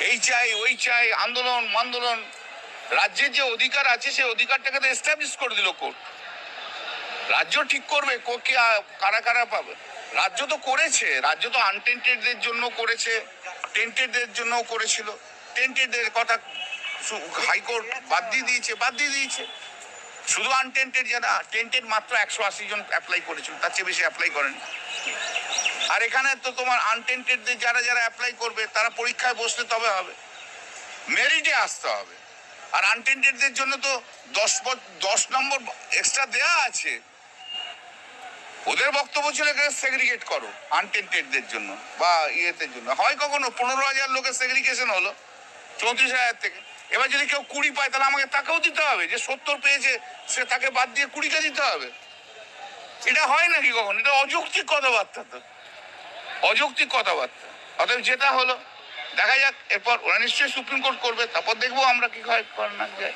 এই চাই, ওই চাই, আন্দোলন আন্দোলন রাজ্যের যে অধিকার আছে, সেই অধিকারটাকে তো এস্টাবলিশ করে দিল কোর্ট। রাজ্য ঠিক করবে কো- কারা কারা পাবে? রাজ্য তো করেছে, রাজ্য তো আনটেন্টেডদের জন্য করেছে টেন্টেডদের জন্য করেছিল। টেন্টেডদের কথা হাইকোর্ট বাদ দিয়ে দিয়েছে, বাদ দিয়ে দিয়েছে। শুধু আনটেন্টেড যারা টেন্টেড মাত্র একশো আশি জন অ্যাপ্লাই করেছিল, তার চেয়ে বেশি অ্যাপ্লাই করেনি। আর এখানে তো তোমার আনটেন্টেডদের যারা যারা অ্যাপ্লাই করবে, তারা পরীক্ষায় বসলে তবে হবে। মেরিটে আসতে হবে। আর আনটেন্টেডদের জন্য তো দশ দশ নম্বর এক্সট্রা দেয়া আছে। ওদের বক্তব্য ছিল এখানে সেগ্রিগেট করো আনটেন্টেডদের জন্য বা ইয়েতে জন্য। হয় কখনো পনেরো হাজার লোকের সেগ্রিগেশন হলো, চৌত্রিশ হাজার থেকে। এবার যদি কেউ কুড়ি পায়, তাহলে আমাকে তাকেও দিতে হবে। যে সত্তর পেয়েছে, সে তাকে বাদ দিয়ে কুড়িটা দিতে হবে। এটা হয় নাকি কখন? এটা অযৌক্তিক কথাবার্তা তো। অযৌক্তিক কথাবার্তা। অতএব যেটা হলো, দেখা যাক, এরপর ওরা নিশ্চয়ই সুপ্রিম কোর্ট করবে, তারপর দেখব আমরা কি হয় না যায়